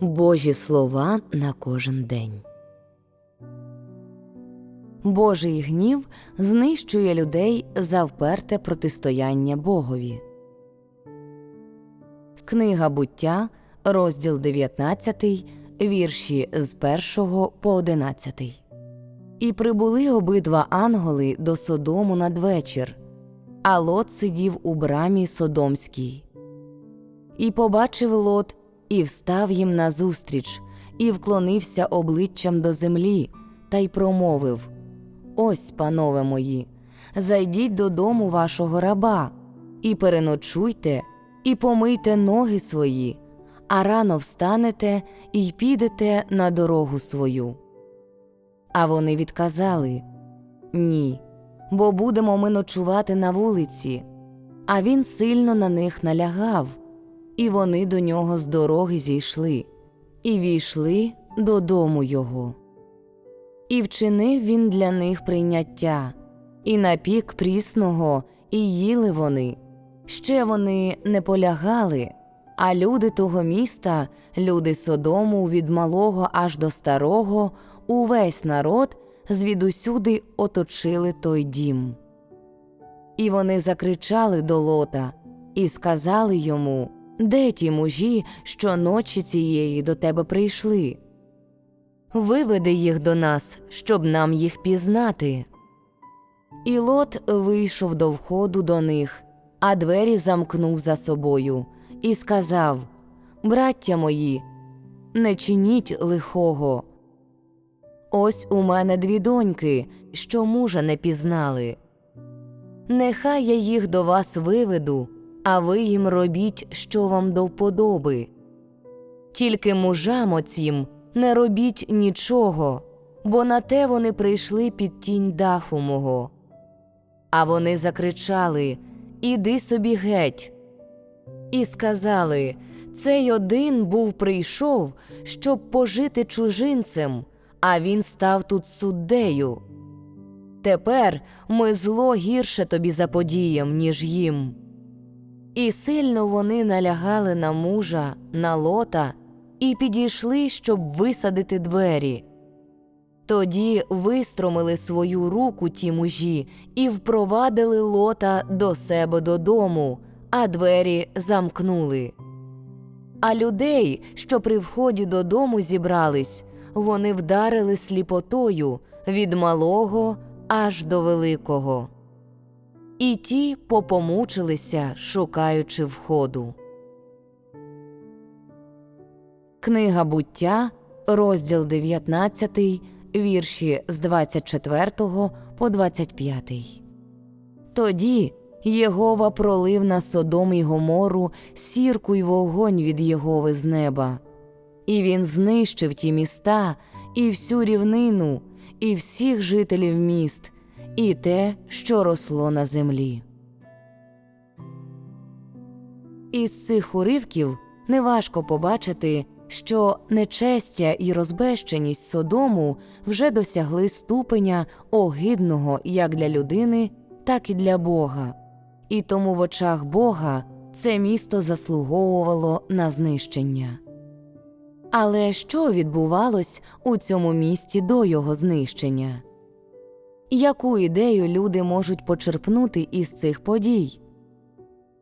Божі слова на кожен день. Божий гнів знищує людей за вперте протистояння Богові. Книга буття, розділ 19, вірші з 1 по 11. І прибули обидва ангели до Содому надвечір, а Лот сидів у брамі Содомській. І побачив Лот, і встав їм назустріч, і вклонився обличчям до землі, та й промовив Ось, панове мої, зайдіть додому вашого раба, і переночуйте, і помийте ноги свої, а рано встанете і підете на дорогу свою. А вони відказали Ні, бо будемо ми ночувати на вулиці. А він сильно на них налягав, і вони до нього з дороги зійшли, і війшли додому його. І вчинив він для них прийняття, і напік прісного, і їли вони. Ще вони не полягали, а люди того міста, люди Содому, від малого аж до старого, увесь народ звідусюди оточили той дім. І вони закричали до лота і сказали йому Де ті мужі, що ночі цієї до тебе прийшли? Виведи їх до нас, щоб нам їх пізнати. І лот вийшов до входу до них, а двері замкнув за собою, і сказав Браття мої, не чиніть лихого. Ось у мене дві доньки, що мужа не пізнали. Нехай я їх до вас виведу, а ви їм робіть, що вам до вподоби. Тільки мужам оцім не робіть нічого, бо на те вони прийшли під тінь даху мого. А вони закричали Іди собі геть. І сказали Цей один був прийшов, щоб пожити чужинцем, а він став тут суддею. Тепер ми зло гірше тобі заподіям, ніж їм. І сильно вони налягали на мужа, на лота, і підійшли, щоб висадити двері. Тоді вистромили свою руку ті мужі і впровадили лота до себе додому, а двері замкнули. А людей, що при вході додому зібрались, вони вдарили сліпотою від малого аж до великого. І ті попомучилися, шукаючи входу. Книга буття, розділ 19, вірші з 24 по 25. Тоді Єгова пролив на Содом і Гомору сірку й вогонь від Єгови з неба, і він знищив ті міста, і всю рівнину, і всіх жителів міст, і те, що росло на землі. Із цих уривків неважко побачити, що нечестя і розбещеність Содому вже досягли ступеня огидного як для людини, так і для Бога, і тому в очах Бога це місто заслуговувало на знищення. Але що відбувалось у цьому місті до його знищення? Яку ідею люди можуть почерпнути із цих подій?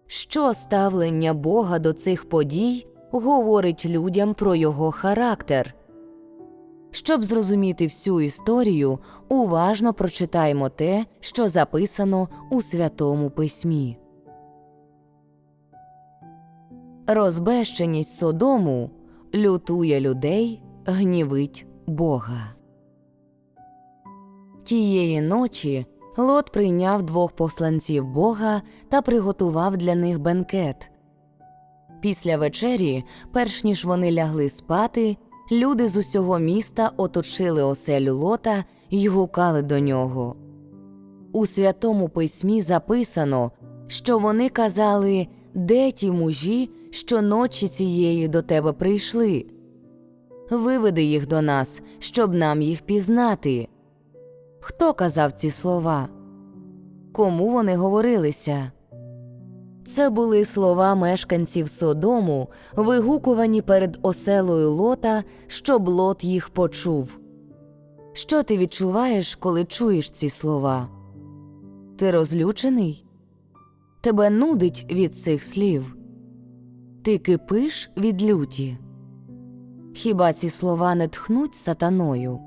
Що ставлення Бога до цих подій говорить людям про його характер? Щоб зрозуміти всю історію, уважно прочитаємо те, що записано у Святому Письмі. Розбещеність Содому лютує людей, гнівить Бога. Тієї ночі Лот прийняв двох посланців Бога та приготував для них бенкет. Після вечері, перш ніж вони лягли спати, люди з усього міста оточили оселю Лота й гукали до нього. У святому письмі записано, що вони казали, де ті мужі, що ночі цієї до тебе прийшли. Виведи їх до нас, щоб нам їх пізнати. Хто казав ці слова? Кому вони говорилися? Це були слова мешканців Содому, вигукувані перед оселою Лота, щоб Лот їх почув. Що ти відчуваєш, коли чуєш ці слова? Ти розлючений? Тебе нудить від цих слів. Ти кипиш від люті. Хіба ці слова не тхнуть сатаною?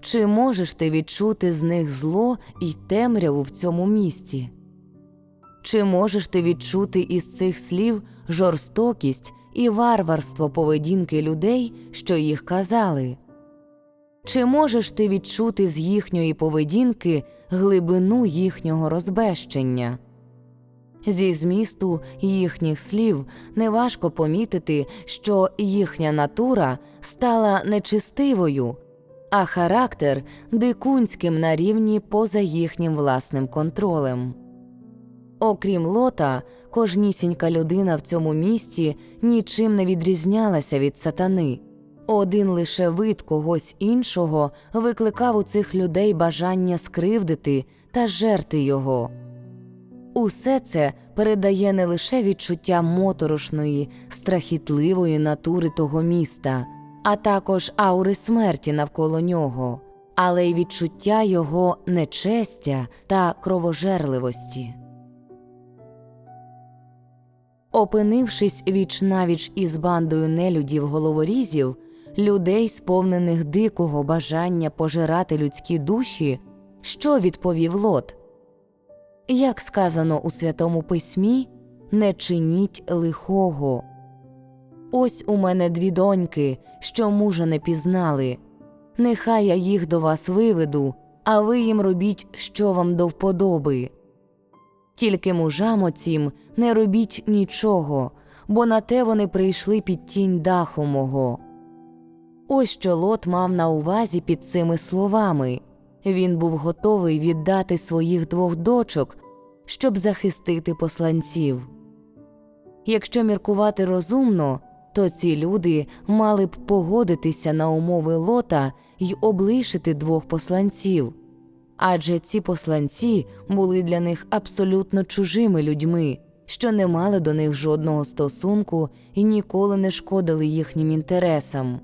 Чи можеш ти відчути з них зло і темряву в цьому місті? Чи можеш ти відчути із цих слів жорстокість і варварство поведінки людей, що їх казали? Чи можеш ти відчути з їхньої поведінки глибину їхнього розбещення? Зі змісту їхніх слів неважко помітити, що їхня натура стала нечистивою, а характер дикунським на рівні поза їхнім власним контролем. Окрім лота, кожнісінька людина в цьому місті нічим не відрізнялася від сатани. Один лише вид когось іншого викликав у цих людей бажання скривдити та жерти його. Усе це передає не лише відчуття моторошної, страхітливої натури того міста, а також аури смерті навколо нього, але й відчуття його нечестя та кровожерливості. Опинившись віч навіч із бандою нелюдів головорізів, людей, сповнених дикого бажання пожирати людські душі, що відповів Лот? Як сказано у Святому Письмі, не чиніть лихого. Ось у мене дві доньки, що мужа не пізнали. Нехай я їх до вас виведу, а ви їм робіть, що вам до вподоби. Тільки мужам оцім не робіть нічого, бо на те вони прийшли під тінь даху мого. Ось що Лот мав на увазі під цими словами. Він був готовий віддати своїх двох дочок, щоб захистити посланців. Якщо міркувати розумно, то ці люди мали б погодитися на умови лота й облишити двох посланців, адже ці посланці були для них абсолютно чужими людьми, що не мали до них жодного стосунку і ніколи не шкодили їхнім інтересам.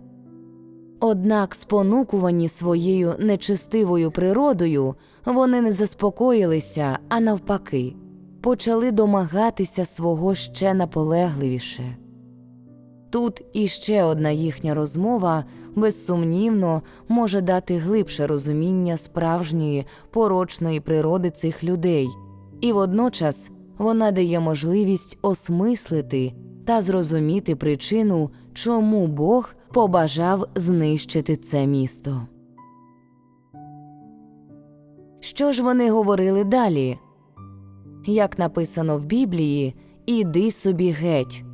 Однак, спонукувані своєю нечестивою природою, вони не заспокоїлися, а навпаки, почали домагатися свого ще наполегливіше. Тут іще одна їхня розмова безсумнівно може дати глибше розуміння справжньої порочної природи цих людей, і водночас вона дає можливість осмислити та зрозуміти причину, чому Бог побажав знищити це місто. Що ж вони говорили далі? Як написано в Біблії, іди собі геть.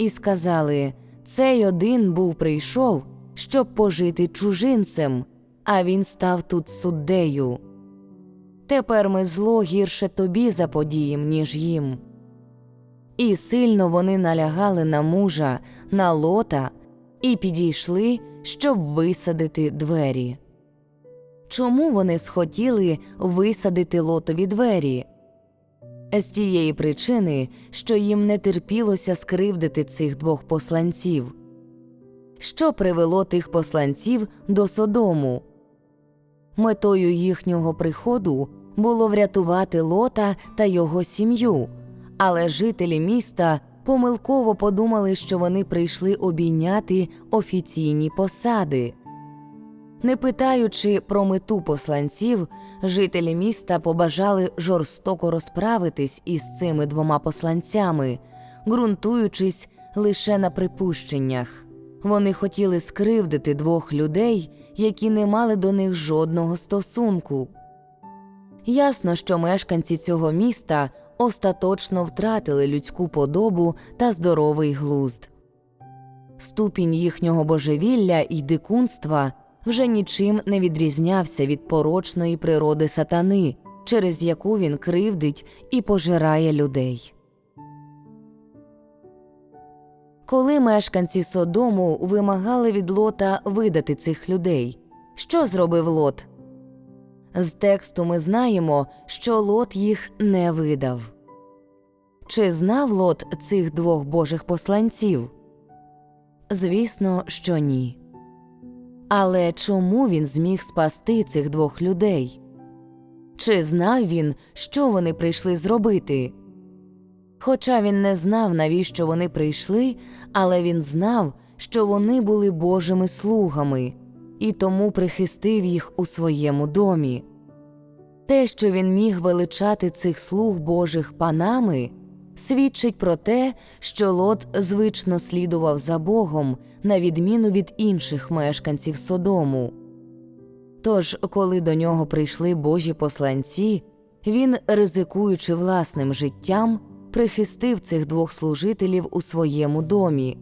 І сказали цей один був прийшов, щоб пожити чужинцем, а він став тут суддею. Тепер ми зло гірше тобі заподієм, ніж їм. І сильно вони налягали на мужа, на лота і підійшли, щоб висадити двері. Чому вони схотіли висадити лотові двері? З тієї причини, що їм не терпілося скривдити цих двох посланців. Що привело тих посланців до Содому? Метою їхнього приходу було врятувати лота та його сім'ю, але жителі міста помилково подумали, що вони прийшли обійняти офіційні посади. Не питаючи про мету посланців, жителі міста побажали жорстоко розправитись із цими двома посланцями, ґрунтуючись лише на припущеннях. Вони хотіли скривдити двох людей, які не мали до них жодного стосунку. Ясно, що мешканці цього міста остаточно втратили людську подобу та здоровий глузд. Ступінь їхнього божевілля і дикунства вже нічим не відрізнявся від порочної природи сатани, через яку він кривдить і пожирає людей. Коли мешканці Содому вимагали від лота видати цих людей, що зробив лот? З тексту ми знаємо, що лот їх не видав. Чи знав Лот цих двох божих посланців? Звісно, що ні. Але чому він зміг спасти цих двох людей? Чи знав він, що вони прийшли зробити? Хоча він не знав, навіщо вони прийшли, але він знав, що вони були Божими слугами, і тому прихистив їх у своєму домі. Те, що він міг величати цих слуг Божих панами, свідчить про те, що Лот звично слідував за Богом, на відміну від інших мешканців Содому. Тож, коли до нього прийшли Божі посланці, він, ризикуючи власним життям, прихистив цих двох служителів у своєму домі.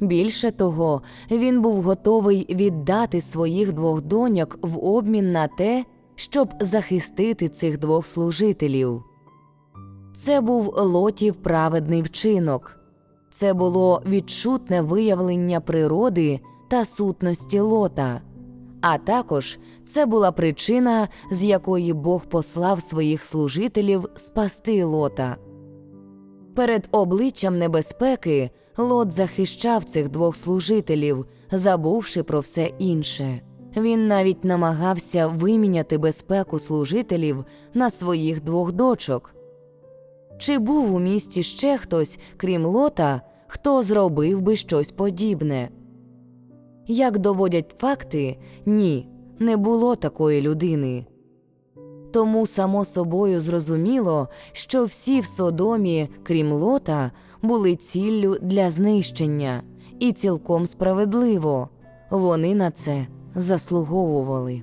Більше того, він був готовий віддати своїх двох доньок в обмін на те, щоб захистити цих двох служителів. Це був лотів праведний вчинок. Це було відчутне виявлення природи та сутності лота. А також це була причина, з якої Бог послав своїх служителів спасти лота. Перед обличчям небезпеки Лот захищав цих двох служителів, забувши про все інше. Він навіть намагався виміняти безпеку служителів на своїх двох дочок. Чи був у місті ще хтось, крім Лота, хто зробив би щось подібне? Як доводять факти, ні, не було такої людини. Тому само собою зрозуміло, що всі в Содомі, крім Лота, були ціллю для знищення, і цілком справедливо вони на це заслуговували.